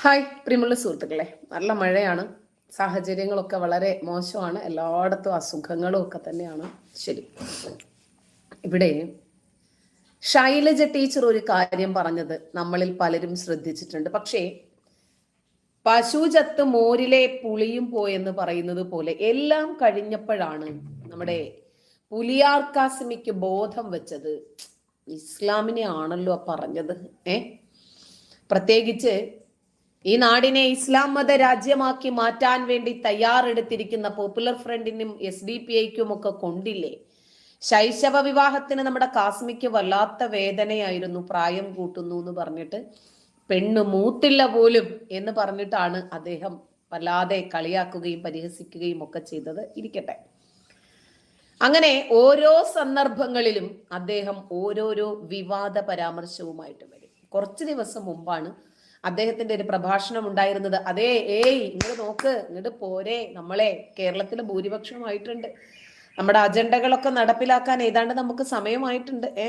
Hi പ്രിയമുള്ള സുഹൃത്തുക്കളെ. നല്ല മഴയാണ്. സാഹചര്യങ്ങളൊക്കെ വളരെ മോശമാണ്. എല്ലായിടത്തും അസുഖങ്ങളും ഒക്കെ തന്നെയാണ്. ശരി. ഇവിടെ ശൈലജ ടീച്ചർ ഒരു കാര്യം പറഞ്ഞത് നമ്മളിൽ പലരും ശ്രദ്ധിച്ചിട്ടുണ്ട്. പക്ഷേ പശു ചത്ത് മോരിലെ പുളിയും പോയെന്ന് പറയുന്നത് പോലെ എല്ലാം കഴിഞ്ഞപ്പോഴാണ് നമ്മുടെ പുലിയാർക്കാസിമിക്ക് ബോധം വെച്ചത്. ഇസ്ലാമിനെ ആണല്ലോ പറഞ്ഞത്. ഏ? പ്രത്യേകിച്ച് ഈ നാടിനെ ഇസ്ലാം മത രാജ്യമാക്കി മാറ്റാൻ വേണ്ടി തയ്യാറെടുത്തിരിക്കുന്ന പോപ്പുലർ ഫ്രണ്ടിനും എസ് ഡി പി ഐക്കും ഒക്കെ കൊണ്ടില്ലേ? ശൈശവ വിവാഹത്തിന് നമ്മുടെ കാസ്മിക്ക് വല്ലാത്ത വേദനയായിരുന്നു. പ്രായം കൂട്ടുന്നു എന്ന് പറഞ്ഞിട്ട് പെണ്ണ് മൂത്തില്ല പോലും എന്ന് പറഞ്ഞിട്ടാണ് അദ്ദേഹം വല്ലാതെ കളിയാക്കുകയും പരിഹസിക്കുകയും ഒക്കെ ചെയ്തത്. ഇരിക്കട്ടെ. അങ്ങനെ ഓരോ സന്ദർഭങ്ങളിലും അദ്ദേഹം ഓരോരോ വിവാദ പരാമർശവുമായിട്ട് വരും. കുറച്ച് ദിവസം മുമ്പാണ് അദ്ദേഹത്തിന്റെ ഒരു പ്രഭാഷണം ഉണ്ടായിരുന്നത്. അതേ ഏയ് ഇങ്ങോട്ട് നോക്ക് ഇങ്ങോട്ട് പോരെ നമ്മളെ. കേരളത്തിൽ ഭൂരിപക്ഷമായിട്ടുണ്ട് നമ്മുടെ അജണ്ടകളൊക്കെ നടപ്പിലാക്കാൻ ഏതാണ്ട് നമുക്ക് സമയമായിട്ടുണ്ട് ഏ?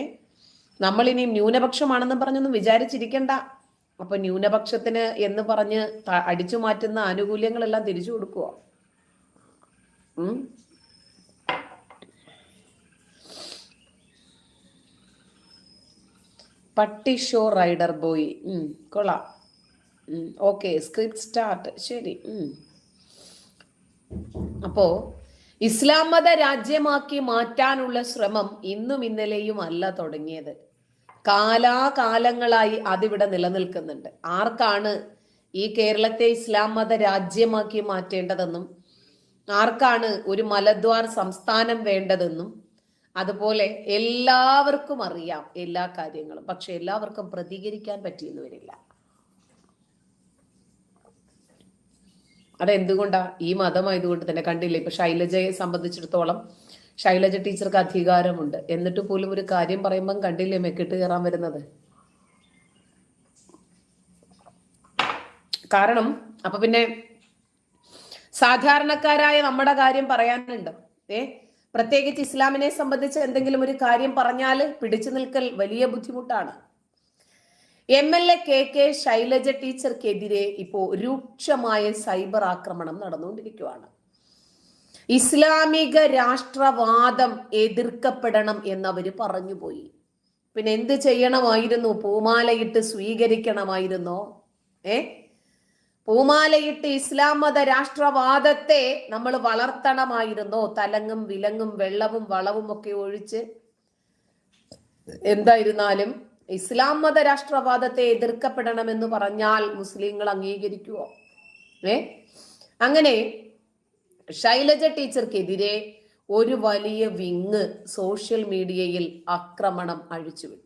നമ്മൾ ഇനി ന്യൂനപക്ഷമാണെന്ന് പറഞ്ഞൊന്നും വിചാരിച്ചിരിക്കണ്ട. അപ്പൊ ന്യൂനപക്ഷത്തിന് എന്ന് പറഞ്ഞ് അടിച്ചു മാറ്റുന്ന ആനുകൂല്യങ്ങളെല്ലാം തിരിച്ചു കൊടുക്കുക പട്ടി ഷോ റൈഡർ ബോയ്. കൊള്ളാം. ഓക്കെ സ്ക്രിപ്റ്റ് സ്റ്റാർട്ട് ശരി. അപ്പോ ഇസ്ലാം മത രാജ്യമാക്കി മാറ്റാനുള്ള ശ്രമം ഇന്നും ഇന്നലെയും അല്ല തുടങ്ങിയത്. കാലാകാലങ്ങളായി അതിവിടെ നിലനിൽക്കുന്നുണ്ട്. ആർക്കാണ് ഈ കേരളത്തെ ഇസ്ലാം മത രാജ്യമാക്കി മാറ്റേണ്ടതെന്നും ആർക്കാണ് ഒരു മലദ്വാർ സംസ്ഥാനം വേണ്ടതെന്നും അതുപോലെ എല്ലാവർക്കും അറിയാം എല്ലാ കാര്യങ്ങളും. പക്ഷെ എല്ലാവർക്കും പ്രതികരിക്കാൻ പറ്റിയെന്ന് വരില്ല. അതെന്തുകൊണ്ടാ? ഈ മതമായതുകൊണ്ട് തന്നെ കണ്ടില്ലേ? ഇപ്പൊ ശൈലജയെ സംബന്ധിച്ചിടത്തോളം ശൈലജ ടീച്ചർക്ക് അധികാരമുണ്ട്. എന്നിട്ട് പോലും ഒരു കാര്യം പറയുമ്പം കണ്ടില്ലേ മെക്കിട്ട് കയറാൻ വരുന്നത്? കാരണം അപ്പൊ പിന്നെ സാധാരണക്കാരായ നമ്മുടെ കാര്യം പറയാനുണ്ട്. ഏ? പ്രത്യേകിച്ച് ഇസ്ലാമിനെ സംബന്ധിച്ച് എന്തെങ്കിലും ഒരു കാര്യം പറഞ്ഞാൽ പിടിച്ചു നിൽക്കൽ വലിയ ബുദ്ധിമുട്ടാണ്. M L A K K Shailaja ടീച്ചർക്കെതിരെ ഇപ്പോൾ രൂക്ഷമായ സൈബർ ആക്രമണം നടന്നുകൊണ്ടിരിക്കുകയാണ് ഇസ്ലാമിക രാഷ്ട്രവാദം എതിർക്കപ്പെടണം എന്നവര് പറഞ്ഞുപോയി. പിന്നെ എന്ത് ചെയ്യണമായിരുന്നു? പൂമാലയിട്ട് സ്വീകരിക്കണമായിരുന്നോ? ഏ? പൂമാലയിട്ട് ഇസ്ലാം മത രാഷ്ട്രവാദത്തെ നമ്മൾ വളർത്തണമായിരുന്നോ? തലങ്ങും വിലങ്ങും വെള്ളവും വളവും ഒക്കെ ഒഴിച്ച് എന്തായിരുന്നാലും ഇസ്ലാം മത രാഷ്ട്രവാദത്തെ എതിർക്കപ്പെടണമെന്ന് പറഞ്ഞാൽ മുസ്ലിങ്ങൾ അംഗീകരിക്കുമോ ഏ? അങ്ങനെ ശൈലജ ടീച്ചർക്കെതിരെ ഒരു വലിയ വിങ് സോഷ്യൽ മീഡിയയിൽ ആക്രമണം അഴിച്ചുവിട്ടു.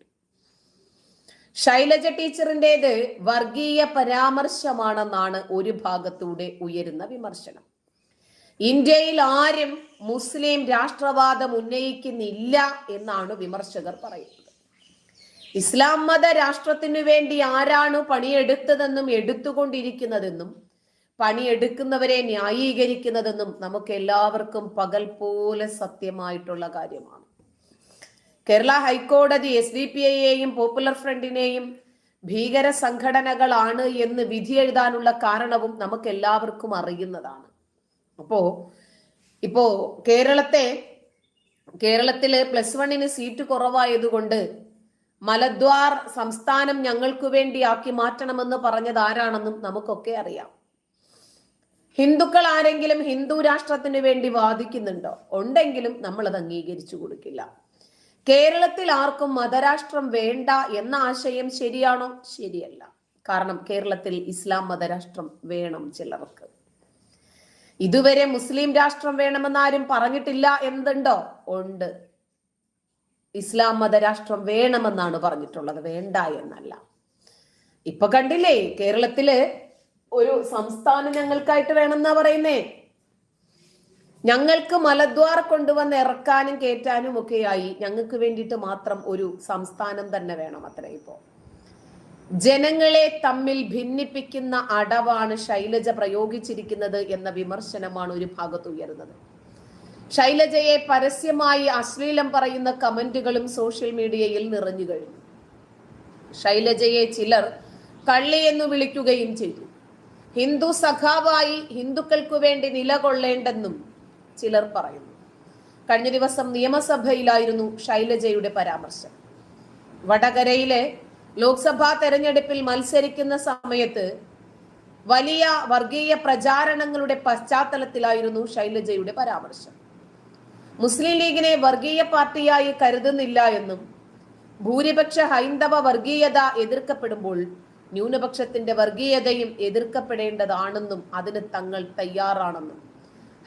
ശൈലജ ടീച്ചറിന്റെത് വർഗീയ പരാമർശമാണെന്നാണ് ഒരു ഭാഗത്തൂടെ ഉയരുന്ന വിമർശനം. ഇന്ത്യയിൽ ആരും മുസ്ലിം രാഷ്ട്രവാദം ഉന്നയിക്കുന്നില്ല എന്നാണ് വിമർശകർ പറയുന്നത്. ഇസ്ലാം മത രാഷ്ട്രത്തിനു വേണ്ടി ആരാണ് പണിയെടുത്തതെന്നും എടുത്തുകൊണ്ടിരിക്കുന്നതെന്നും പണിയെടുക്കുന്നവരെ ന്യായീകരിക്കുന്നതെന്നും നമുക്ക് എല്ലാവർക്കും പകൽ പോലെ സത്യമായിട്ടുള്ള കാര്യമാണ്. കേരള ഹൈക്കോടതി എസ് ഡി പി ഐയെയും പോപ്പുലർ ഫ്രണ്ടിനെയും ഭീകര സംഘടനകളാണ് എന്ന് വിധി എഴുതാനുള്ള കാരണവും നമുക്ക് എല്ലാവർക്കും അറിയുന്നതാണ്. അപ്പോ ഇപ്പോ കേരളത്തെ കേരളത്തിൽ പ്ലസ് വണ്ണിന് സീറ്റ് കുറവായതുകൊണ്ട് മലദ്വാർ സംസ്ഥാനം ഞങ്ങൾക്ക് വേണ്ടി ആക്കി മാറ്റണമെന്ന് പറഞ്ഞത് ആരാണെന്നും നമുക്കൊക്കെ അറിയാം. ഹിന്ദുക്കൾ ആരെങ്കിലും ഹിന്ദു രാഷ്ട്രത്തിന് വേണ്ടി വാദിക്കുന്നുണ്ടോ? ഉണ്ടെങ്കിലും നമ്മൾ അത് അംഗീകരിച്ചു കൊടുക്കില്ല. കേരളത്തിൽ ആർക്കും മതരാഷ്ട്രം വേണ്ട എന്ന ആശയം ശരിയാണോ? ശരിയല്ല. കാരണം കേരളത്തിൽ ഇസ്ലാം മതരാഷ്ട്രം വേണം ചിലർക്ക്. ഇതുവരെ മുസ്ലിം രാഷ്ട്രം വേണമെന്ന് ആരും പറഞ്ഞിട്ടില്ല എന്തുണ്ടോ? ഉണ്ട്. ഇസ്ലാം മതരാഷ്ട്രം വേണമെന്നാണ് പറഞ്ഞിട്ടുള്ളത്. വേണ്ട എന്നല്ല. ഇപ്പൊ കണ്ടില്ലേ കേരളത്തിൽ ഒരു സംസ്ഥാനം ഞങ്ങൾക്കായിട്ട് വേണമെന്നാ പറയുന്നേ? ഞങ്ങൾക്ക് മലദ്വാർ കൊണ്ടുവന്ന് ഇറക്കാനും കയറ്റാനും ഒക്കെയായി. ഞങ്ങൾക്ക് വേണ്ടിയിട്ട് മാത്രം ഒരു സംസ്ഥാനം തന്നെ വേണം അത്ര ഇപ്പോ. ജനങ്ങളെ തമ്മിൽ ഭിന്നിപ്പിക്കുന്ന അടവാണ് ശൈലജ പ്രയോഗിച്ചിരിക്കുന്നത് എന്ന വിമർശനമാണ് ഒരു ഭാഗത്ത് ഉയരുന്നത്. ശൈലജയെ പരസ്യമായി അശ്ലീലം പറയുന്ന കമന്റുകളും സോഷ്യൽ മീഡിയയിൽ നിറഞ്ഞു കഴിഞ്ഞു. ശൈലജയെ ചിലർ കള്ളി എന്ന് വിളിക്കുകയും ചെയ്തു. ഹിന്ദു സഖാവായി ഹിന്ദുക്കൾക്കു വേണ്ടി നിലകൊള്ളേണ്ടെന്നും ചിലർ പറയുന്നു. കഴിഞ്ഞ ദിവസം നിയമസഭയിലായിരുന്നു ശൈലജയുടെ പരാമർശം. വടകരയിലെ ലോക്സഭാ തെരഞ്ഞെടുപ്പിൽ മത്സരിക്കുന്ന സമയത്ത് വലിയ വർഗീയ പ്രചാരണങ്ങളുടെ പശ്ചാത്തലത്തിലായിരുന്നു ശൈലജയുടെ പരാമർശം. മുസ്ലിം ലീഗിനെ വർഗീയ പാർട്ടിയായി കരുതുന്നില്ല എന്നും ഭൂരിപക്ഷ ഹൈന്ദവ വർഗീയത എതിർക്കപ്പെടുമ്പോൾ ന്യൂനപക്ഷത്തിന്റെ വർഗീയതയും എതിർക്കപ്പെടേണ്ടതാണെന്നും അതിന് തങ്ങൾ തയ്യാറാണെന്നും.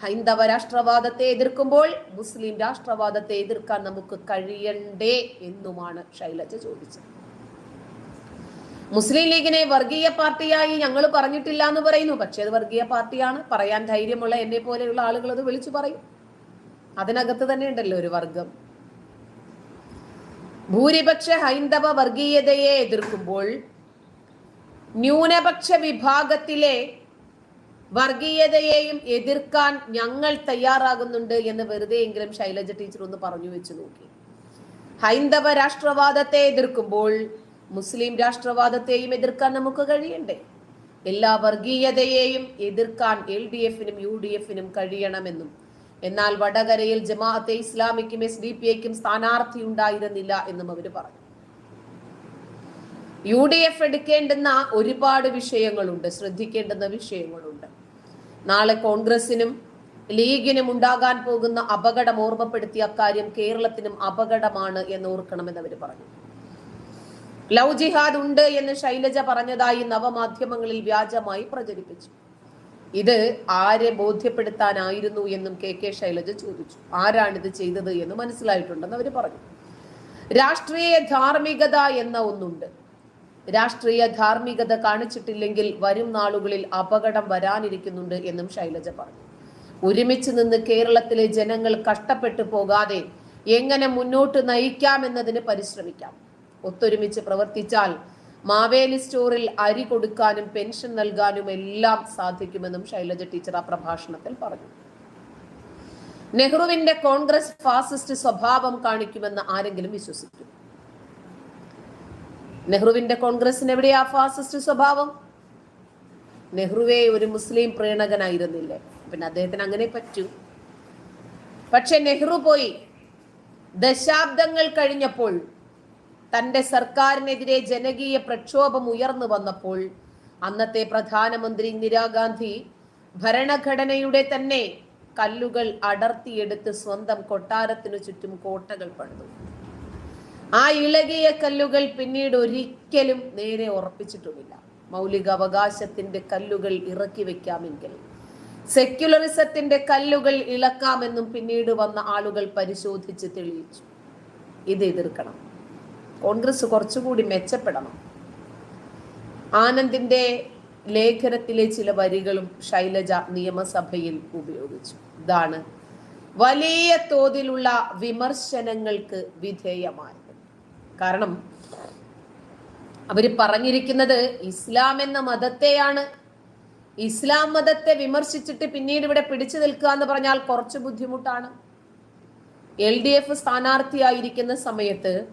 ഹൈന്ദവ രാഷ്ട്രവാദത്തെ എതിർക്കുമ്പോൾ മുസ്ലിം രാഷ്ട്രവാദത്തെ എതിർക്കാൻ നമുക്ക് കഴിയണ്ടേ എന്നുമാണ് ശൈലജ ചോദിച്ചത്. മുസ്ലിം ലീഗിനെ വർഗീയ പാർട്ടിയായി ഞങ്ങൾ പറഞ്ഞിട്ടില്ല എന്ന് പറയുന്നു. പക്ഷേ അത് വർഗീയ പാർട്ടിയാണ്. പറയാൻ ധൈര്യമുള്ള എന്നെ പോലെയുള്ള ആളുകൾ അത് വിളിച്ചു പറയും. അതിനകത്ത് തന്നെ ഉണ്ടല്ലോ ഒരു വർഗം. ഭൂരിപക്ഷ ഹൈന്ദവ വർഗീയതയെ എതിർക്കുമ്പോൾ ന്യൂനപക്ഷ വിഭാഗത്തിലെ വർഗീയതയെയും എതിർക്കാൻ ഞങ്ങൾ തയ്യാറാകുന്നുണ്ട് എന്ന് വെറുതെ എങ്കിലും ശൈലജ ടീച്ചർ ഒന്ന് പറഞ്ഞു വെച്ച് നോക്കി. ഹൈന്ദവ രാഷ്ട്രവാദത്തെ എതിർക്കുമ്പോൾ മുസ്ലിം രാഷ്ട്രവാദത്തെയും എതിർക്കാൻ നമുക്ക് കഴിയണ്ടേ? എല്ലാ വർഗീയതയെയും എതിർക്കാൻ എൽ ഡി എഫിനും യു ഡി എഫിനും കഴിയണമെന്നും എന്നാൽ വടകരയിൽ ജമാഅത്തെ ഇസ്ലാമിക്കും എസ് ഡി പി ഐക്കും സ്ഥാനാർത്ഥി ഉണ്ടായിരുന്നില്ല എന്നും അവർ പറഞ്ഞു. യു ഡി എഫ് എടുക്കേണ്ടുന്ന ഒരുപാട് വിഷയങ്ങളുണ്ട്. ശ്രദ്ധിക്കേണ്ടുന്ന വിഷയങ്ങളുണ്ട്. നാളെ കോൺഗ്രസിനും ലീഗിനും ഉണ്ടാകാൻ പോകുന്ന അപകടം ഓർമ്മപ്പെടുത്തിയ അക്കാര്യം കേരളത്തിനും അപകടമാണ് എന്ന് ഓർക്കണമെന്ന് അവർ പറഞ്ഞു. ലവ് ജിഹാദ് ഉണ്ട് എന്ന് ശൈലജ പറഞ്ഞതായി നവമാധ്യമങ്ങളിൽ വ്യാജമായി പ്രചരിപ്പിച്ചു. ഇത് ആരെ ബോധ്യപ്പെടുത്താനായിരുന്നു എന്നും കെ കെ ശൈലജ ചോദിച്ചു. ആരാണിത് ചെയ്തത് എന്ന് മനസ്സിലായിട്ടുണ്ടെന്ന് അവർ പറഞ്ഞു. രാഷ്ട്രീയ ധാർമ്മികത എന്ന ഒന്നുണ്ട്. രാഷ്ട്രീയ ധാർമ്മികത കാണിച്ചിട്ടില്ലെങ്കിൽ വരും നാളുകളിൽ അപകടം വരാനിരിക്കുന്നുണ്ട് എന്നും ശൈലജ പറഞ്ഞു. ഒരുമിച്ച് നിന്ന് കേരളത്തിലെ ജനങ്ങൾ കഷ്ടപ്പെട്ടു പോകാതെ എങ്ങനെ മുന്നോട്ട് നയിക്കാം നയിക്കാമെന്നതിന് പരിശ്രമിക്കാം. ഒത്തൊരുമിച്ച് പ്രവർത്തിച്ചാൽ മാവേലി സ്റ്റോറിൽ അരി കൊടുക്കാനും പെൻഷൻ നൽകാനും എല്ലാം സാധിക്കുമെന്നും ശൈലജ ടീച്ചർ ആ പ്രഭാഷണത്തിൽ പറഞ്ഞു. നെഹ്റുവിന്റെ കോൺഗ്രസ് ഫാസിസ്റ്റ് സ്വഭാവം കാണിക്കുമെന്ന് ആരെങ്കിലും വിശ്വസിക്കും നെഹ്റുവിന്റെ കോൺഗ്രസിന് എവിടെയാ ഫാസിസ്റ്റ് സ്വഭാവം? നെഹ്റുവെ ഒരു മുസ്ലിം പ്രീണകനായിരുന്നില്ലേ? പിന്നെ അദ്ദേഹത്തിന് അങ്ങനെ പറ്റൂ. പക്ഷെ നെഹ്റു പോയി. ദശാബ്ദങ്ങൾ കഴിഞ്ഞപ്പോൾ തന്റെ സർക്കാരിനെതിരെ ജനകീയ പ്രക്ഷോഭം ഉയർന്നു വന്നപ്പോൾ അന്നത്തെ പ്രധാനമന്ത്രി ഇന്ദിരാഗാന്ധി ഭരണഘടനയുടെ തന്നെ കല്ലുകൾ അടർത്തിയെടുത്ത് സ്വന്തം കൊട്ടാരത്തിനു ചുറ്റും കോട്ടകൾ പണിതു. ആ ഇളകിയ കല്ലുകൾ പിന്നീട് ഒരിക്കലും നേരെ ഉറപ്പിച്ചിട്ടുമില്ല. മൗലിക അവകാശത്തിന്റെ കല്ലുകൾ ഇറക്കി വെക്കാമെങ്കിൽ സെക്യുലറിസത്തിന്റെ കല്ലുകൾ ഇളക്കാമെന്നും പിന്നീട് വന്ന ആളുകൾ പരിശോധിച്ച് തെളിയിച്ചു. ഇത് എതിർക്കണം. കോൺഗ്രസ് കുറച്ചുകൂടി മെച്ചപ്പെടണം. ആനന്ദിന്റെ ലേഖനത്തിലെ ചില വരികളും ശൈലജ നിയമസഭയിൽ ഉപയോഗിച്ചു. ഇതാണ് വലിയ തോതിലുള്ള വിമർശനങ്ങൾക്ക് വിധേയമായത്. കാരണം അവർ പറഞ്ഞിരിക്കുന്നത് ഇസ്ലാം എന്ന മതത്തെയാണ്. ഇസ്ലാം മതത്തെ വിമർശിച്ചിട്ട് പിന്നീട് ഇവിടെ പിടിച്ചു നിൽക്കുക എന്ന് പറഞ്ഞാൽ കുറച്ച് ബുദ്ധിമുട്ടാണ്. എൽ ഡി എഫ് സ്ഥാനാർത്ഥിയായിരിക്കുന്ന സമയത്ത്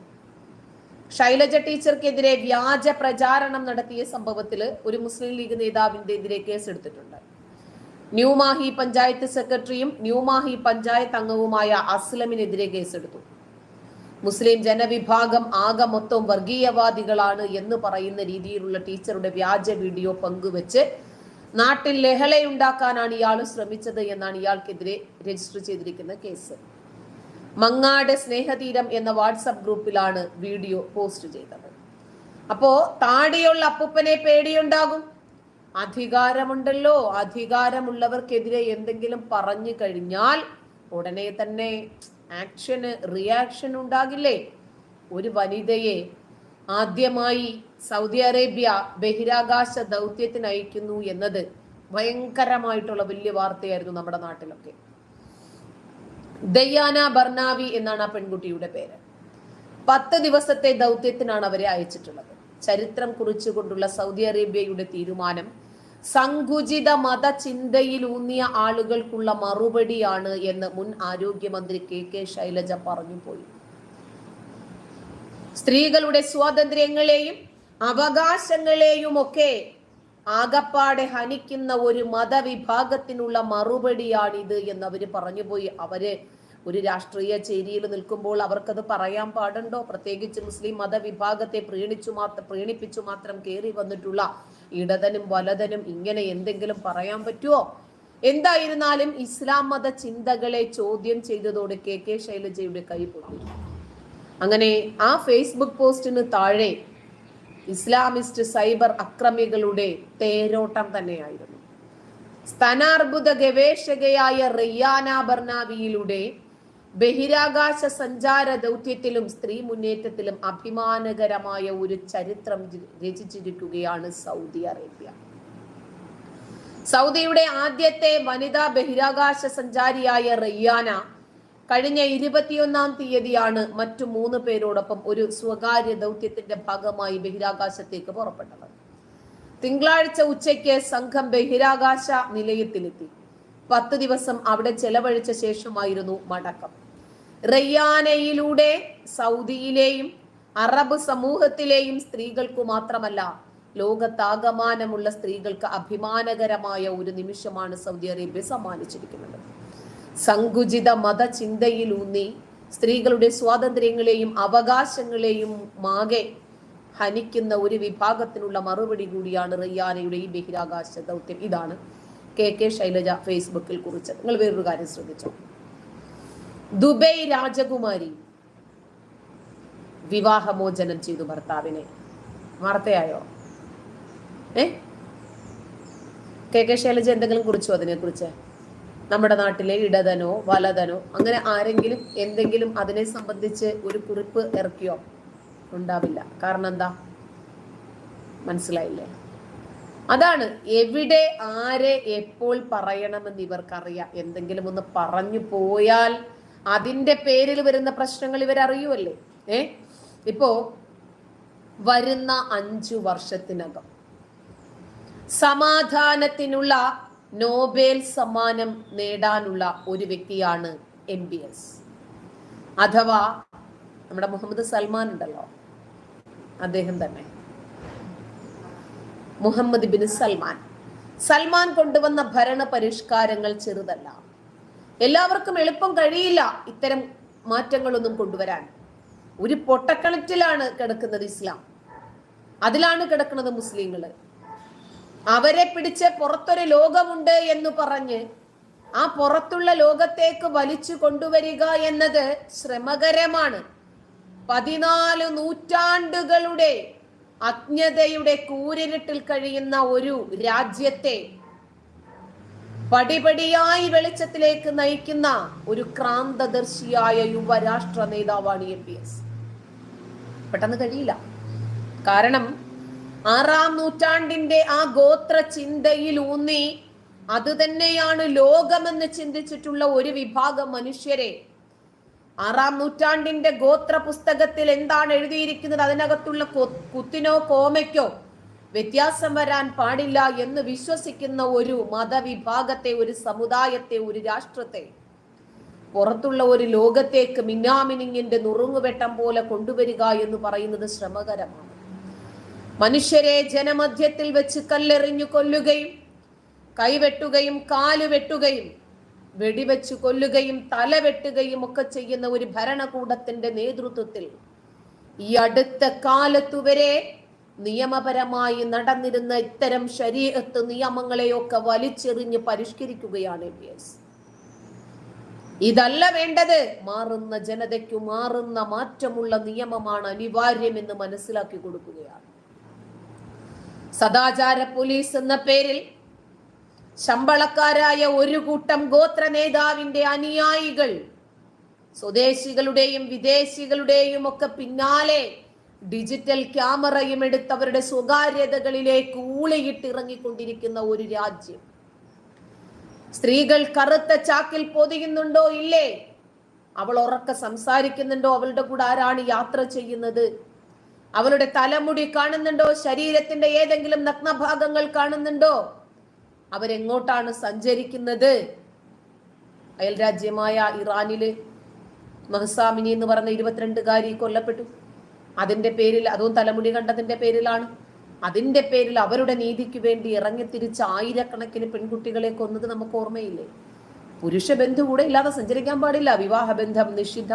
ശൈലജ ടീച്ചർക്കെതിരെ വ്യാജ പ്രചാരണം നടത്തിയ സംഭവത്തിൽ ഒരു മുസ്ലിം ലീഗ് നേതാവിന്റെ എതിരെ കേസെടുത്തിട്ടുണ്ട്. ന്യൂമാഹി പഞ്ചായത്ത് സെക്രട്ടറിയും ന്യൂമാഹി പഞ്ചായത്ത് അംഗവുമായ അസ്ലമിനെതിരെ കേസെടുത്തു. മുസ്ലിം ജനവിഭാഗം ആകെ മൊത്തം വർഗീയവാദികളാണ് എന്ന് പറയുന്ന രീതിയിലുള്ള ടീച്ചറുടെ വ്യാജ വീഡിയോ പങ്കുവെച്ച് നാട്ടിൽ ലഹളയുണ്ടാക്കാനാണ് ഇയാൾ ശ്രമിച്ചത് എന്നാണ് ഇയാൾക്കെതിരെ രജിസ്റ്റർ ചെയ്തിരിക്കുന്ന കേസ്. മങ്ങാട് സ്നേഹതീരം എന്ന വാട്സപ്പ് ഗ്രൂപ്പിലാണ് വീഡിയോ പോസ്റ്റ് ചെയ്തത്. അപ്പോ താടിയുള്ള അപ്പൂപ്പനെ പേടിയുണ്ടാകും? അധികാരമുണ്ടല്ലോ. അധികാരമുള്ളവർക്കെതിരെ എന്തെങ്കിലും പറഞ്ഞു കഴിഞ്ഞാൽ ഉടനെ തന്നെ ആക്ഷന് റിയാക്ഷൻ ഉണ്ടാകില്ലേ? ഒരു വനിതയെ ആദ്യമായി സൗദി അറേബ്യ ബഹിരാകാശ ദൗത്യത്തിന് അയക്കുന്നു എന്നത് ഭയങ്കരമായിട്ടുള്ള വലിയ വാർത്തയായിരുന്നു നമ്മുടെ നാട്ടിലൊക്കെ. ദയ്യാന ബർണാവി എന്നാണ് ആ പെൺകുട്ടിയുടെ പേര്. പത്ത് ദിവസത്തെ ദൗത്യത്തിനാണ് അവരെ അയച്ചിട്ടുള്ളത്. ചരിത്രം കുറിച്ചുകൊണ്ടുള്ള സൗദി അറേബ്യയുടെ തീരുമാനം സങ്കുചിത മതചിന്തയിലൂന്നിയ ആളുകൾക്കുള്ള മറുപടിയാണ് എന്ന് മുൻ ആരോഗ്യമന്ത്രി കെ കെ ശൈലജ പറഞ്ഞു പോയി. സ്ത്രീകളുടെ സ്വാതന്ത്ര്യങ്ങളെയും അവകാശങ്ങളെയും ഒക്കെ ആകപ്പാടെ ഹനിക്കുന്ന ഒരു മതവിഭാഗത്തിനുള്ള മറുപടിയാണിത് എന്ന് അവർ പറഞ്ഞുപോയി അവർ ഒരു രാഷ്ട്രീയ ചേരിയിൽ നിൽക്കുമ്പോൾ അവർക്കത് പറയാൻ പാടുണ്ടോ? പ്രത്യേകിച്ച് മുസ്ലിം മതവിഭാഗത്തെ പ്രീണിച്ചു മാത്രം പ്രീണിപ്പിച്ചു മാത്രം കയറി വന്നിട്ടുള്ള ഇടതനും വലതനും ഇങ്ങനെ എന്തെങ്കിലും പറയാൻ പറ്റുമോ എന്തായിരുന്നാലും ഇസ്ലാം മത ചിന്തകളെ ചോദ്യം ചെയ്തതോടെ കെ കെ ശൈലജയുടെ കൈ പൊട്ടി. അങ്ങനെ ആ ഫേസ്ബുക്ക് പോസ്റ്റിന് താഴെ ഇസ്ലാമിസ്റ്റ് സൈബർ അക്രമികളുടെ തേരോട്ടം തന്നെയായിരുന്നു. സ്തനാർബുദ ഗവേഷകയായ റിയാന ബർനാവിയിലൂടെ ബഹിരാകാശ സഞ്ചാര ദൗത്യത്തിലും സ്ത്രീ മുന്നേറ്റത്തിലും അഭിമാനകരമായ ഒരു ചരിത്രം രചിച്ചിരിക്കുകയാണ് സൗദി അറേബ്യ. സൗദിയുടെ ആദ്യത്തെ വനിതാ ബഹിരാകാശ സഞ്ചാരിയായ റയ്യാന കഴിഞ്ഞ ഇരുപത്തിയൊന്നാം തീയതിയാണ് മറ്റു മൂന്ന് പേരോടൊപ്പം ഒരു സ്വകാര്യ ദൗത്യത്തിന്റെ ഭാഗമായി ബഹിരാകാശത്തേക്ക് പുറപ്പെട്ടത്. തിങ്കളാഴ്ച ഉച്ചയ്ക്ക് സംഘം ബഹിരാകാശ നിലയത്തിലെത്തി. പത്ത് ദിവസം അവിടെ ചെലവഴിച്ച ശേഷമായിരുന്നു മടക്കം. റയ്യാനയിലൂടെ സൗദിയിലെയും അറബ് സമൂഹത്തിലെയും സ്ത്രീകൾക്കു മാത്രമല്ല ലോകത്താകമാനമുള്ള സ്ത്രീകൾക്ക് അഭിമാനകരമായ ഒരു നിമിഷമാണ് സൗദി അറേബ്യ സമ്മാനിച്ചിരിക്കുന്നത്. സങ്കുചിത മതചിന്തയിലൂന്നി സ്ത്രീകളുടെ സ്വാതന്ത്ര്യങ്ങളെയും അവകാശങ്ങളെയും മാകെ ഹനിക്കുന്ന ഒരു വിഭാഗത്തിനുള്ള മറുപടി കൂടിയാണ് റിയാനയുടെ ഈ ബഹിരാകാശ ദൗത്യം. ഇതാണ് കെ കെ ശൈലജ ഫേസ്ബുക്കിൽ കുറിച്ചത്. നിങ്ങൾ വേറൊരു കാര്യം ശ്രദ്ധിച്ചോ? ദുബൈ രാജകുമാരി വിവാഹമോചനം ചെയ്തു ഭർത്താവിനെ. വാർത്തയായോ? ഏ? കെ കെ ശൈലജ എന്തെങ്കിലും കുറിച്ചോ അതിനെ കുറിച്ച് നമ്മുടെ നാട്ടിലെ ഇടതനോ വലതനോ അങ്ങനെ ആരെങ്കിലും എന്തെങ്കിലും അതിനെ സംബന്ധിച്ച് ഒരു കുറിപ്പ് ഇറക്കിയോ? ഉണ്ടാവില്ല. കാരണം എന്താ? മനസ്സിലായില്ലേ? അതാണ് എവിടെ ആരെ എപ്പോൾ പറയണമെന്ന് ഇവർക്കറിയാം. എന്തെങ്കിലും ഒന്ന് പറഞ്ഞു പോയാൽ അതിന്റെ പേരിൽ വരുന്ന പ്രശ്നങ്ങൾ ഇവരറിയുമല്ലേ? ഏ? ഇപ്പോ വരുന്ന അഞ്ചു വർഷത്തിനകം സമാധാനത്തിനുള്ള നോബേൽ സമ്മാനം നേടാനുള്ള ഒരു വ്യക്തിയാണ് എം ബി എസ്. അഥവാ നമ്മുടെ മുഹമ്മദ് സൽമാൻ ഉണ്ടല്ലോ. അദ്ദേഹം തന്നെ. Muhammad bin Salman. സൽമാൻ കൊണ്ടുവന്ന ഭരണ പരിഷ്കാരങ്ങൾ ചെറുതല്ല. എല്ലാവർക്കും എളുപ്പം കഴിയില്ല ഇത്തരം മാറ്റങ്ങളൊന്നും കൊണ്ടുവരാൻ. ഒരു പൊട്ടക്കളറ്റിലാണ് കിടക്കുന്നത് ഇസ്ലാം. അതിലാണ് കിടക്കുന്നത് മുസ്ലിങ്ങൾ. അവരെ പിടിച്ച് പുറത്തൊരു ലോകമുണ്ട് എന്ന് പറഞ്ഞ് ആ പുറത്തുള്ള ലോകത്തേക്ക് വലിച്ചു കൊണ്ടുവരിക എന്നത് ശ്രമകരമാണ്. പതിനാല് നൂറ്റാണ്ടുകളുടെ അജ്ഞതയുടെ കൂരിരട്ടിൽ കഴിയുന്ന ഒരു രാജ്യത്തെ പടിപടിയായി വെളിച്ചത്തിലേക്ക് നയിക്കുന്ന ഒരു ക്രാന്തദർശിയായ യുവരാഷ്ട്ര നേതാവാണ് എം പി എസ്. പെട്ടെന്ന് കഴിയില്ല. കാരണം ആറാം നൂറ്റാണ്ടിന്റെ ആ ഗോത്ര ചിന്തയിൽ ഊന്നി അത് തന്നെയാണ് ലോകമെന്ന് ചിന്തിച്ചിട്ടുള്ള ഒരു വിഭാഗം മനുഷ്യരെ. ആറാം നൂറ്റാണ്ടിന്റെ ഗോത്ര പുസ്തകത്തിൽ എന്താണ് എഴുതിയിരിക്കുന്നത്? അതിനകത്തുള്ള കുത്തിനോ കോമയ്ക്കോ വ്യത്യാസം വരാൻ പാടില്ല എന്ന് വിശ്വസിക്കുന്ന ഒരു മതവിഭാഗത്തെ ഒരു സമുദായത്തെ ഒരു രാഷ്ട്രത്തെ പുറത്തുള്ള ഒരു ലോകത്തേക്ക് മിന്നാമിനിങ്ങിന്റെ നുറുങ്ങുവെട്ടം പോലെ കൊണ്ടുവരിക എന്ന് പറയുന്നത് ശ്രമകരമാണ്. മനുഷ്യരെ ജനമധ്യത്തിൽ വെച്ച് കല്ലെറിഞ്ഞു കൊല്ലുകയും കൈവെട്ടുകയും കാൽ വെട്ടുകയും വെടിവെച്ച് കൊല്ലുകയും തല വെട്ടുകയും ഒക്കെ ചെയ്യുന്ന ഒരു ഭരണകൂടത്തിന്റെ നേതൃത്വത്തിൽ ഈ അടുത്ത കാലത്തുവരെ നിയമപരമായി നടന്നിരുന്ന ഇത്തരം ശരീരത്ത് നിയമങ്ങളെയൊക്കെ വലിച്ചെറിഞ്ഞ് പരിഷ്കരിക്കുകയാണ് ഇതല്ല വേണ്ടത്. മാറുന്ന ജനതയ്ക്കു മാറുന്ന മാറ്റമുള്ള നിയമമാണ് അനിവാര്യമെന്ന് മനസ്സിലാക്കി കൊടുക്കുകയാണ്. സദാചാര പോലീസ് എന്ന പേരിൽ ശമ്പളക്കാരായ ഒരു കൂട്ടം ഗോത്ര നേതാവിന്റെ അനുയായികൾ സ്വദേശികളുടെയും വിദേശികളുടെയും ഒക്കെ പിന്നാലെ ഡിജിറ്റൽ ക്യാമറയും എടുത്തവരുടെ സ്വകാര്യതകളിലേക്ക് ഊളിയിട്ട് ഇറങ്ങിക്കൊണ്ടിരിക്കുന്ന ഒരു രാജ്യം. സ്ത്രീകൾ കറുത്ത ചാക്കിൽ പൊതിയുന്നുണ്ടോ? ഇല്ലേ? അവൾ ഉറക്ക സംസാരിക്കുന്നുണ്ടോ? അവളുടെ കൂടെ ആരാണ് യാത്ര ചെയ്യുന്നത്? അവളുടെ തലമുടി കാണുന്നുണ്ടോ? ശരീരത്തിന്റെ ഏതെങ്കിലും നഗ്നഭാഗങ്ങൾ കാണുന്നുണ്ടോ? അവരെങ്ങോട്ടാണ് സഞ്ചരിക്കുന്നത്? അയൽ രാജ്യമായ ഇറാനിൽ മഹസാമിനി എന്ന് പറഞ്ഞ ഇരുപത്തിരണ്ടുകാരി കൊല്ലപ്പെട്ടു. അതിന്റെ പേരിൽ അതും തലമുടി കണ്ടതിന്റെ പേരിലാണ്. അതിന്റെ പേരിൽ അവരുടെ നീതിക്ക് വേണ്ടി ഇറങ്ങി തിരിച്ച് ആയിരക്കണക്കിന് പെൺകുട്ടികളെ കൊന്നത് നമുക്ക് ഓർമ്മയില്ലേ? പുരുഷ ബന്ധു കൂടെ ഇല്ലാതെ സഞ്ചരിക്കാൻ പാടില്ല. വിവാഹ ബന്ധം നിഷിദ്ധ